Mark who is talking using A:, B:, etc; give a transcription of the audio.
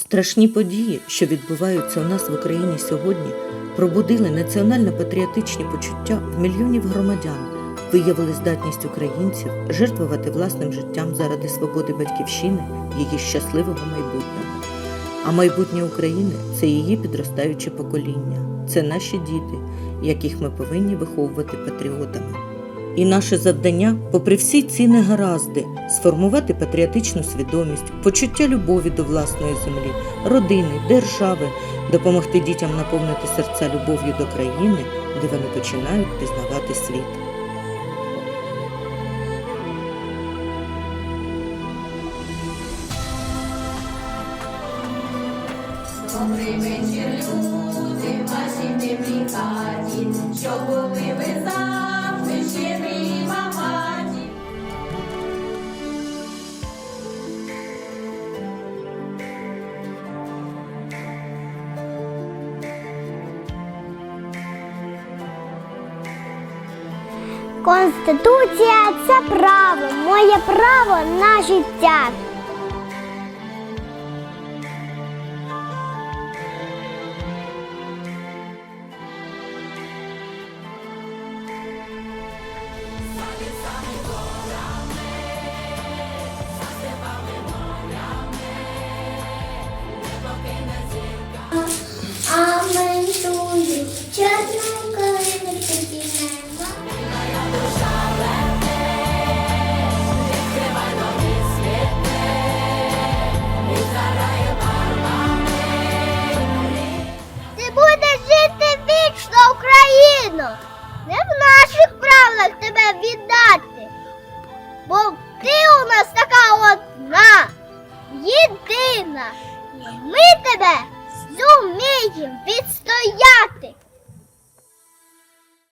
A: Страшні події, що відбуваються у нас в Україні сьогодні, пробудили національно-патріотичні почуття в мільйонів громадян, виявили здатність українців жертвувати власним життям заради свободи батьківщини, її щасливого майбутнього. А майбутнє України це її підростаюче покоління, це наші діти, яких ми повинні виховувати патріотами. І наше завдання, попри всі ці негаразди, сформувати патріотичну свідомість, почуття любові до власної землі, родини, держави, допомогти дітям наповнити серця любов'ю до країни, де вони починають пізнавати світ.
B: Люди, в вашій теплій хаті, що були ви завжди
C: Конституція це право, моє право на життя. Бо ти у нас така одна, єдина, і ми тебе зуміємо.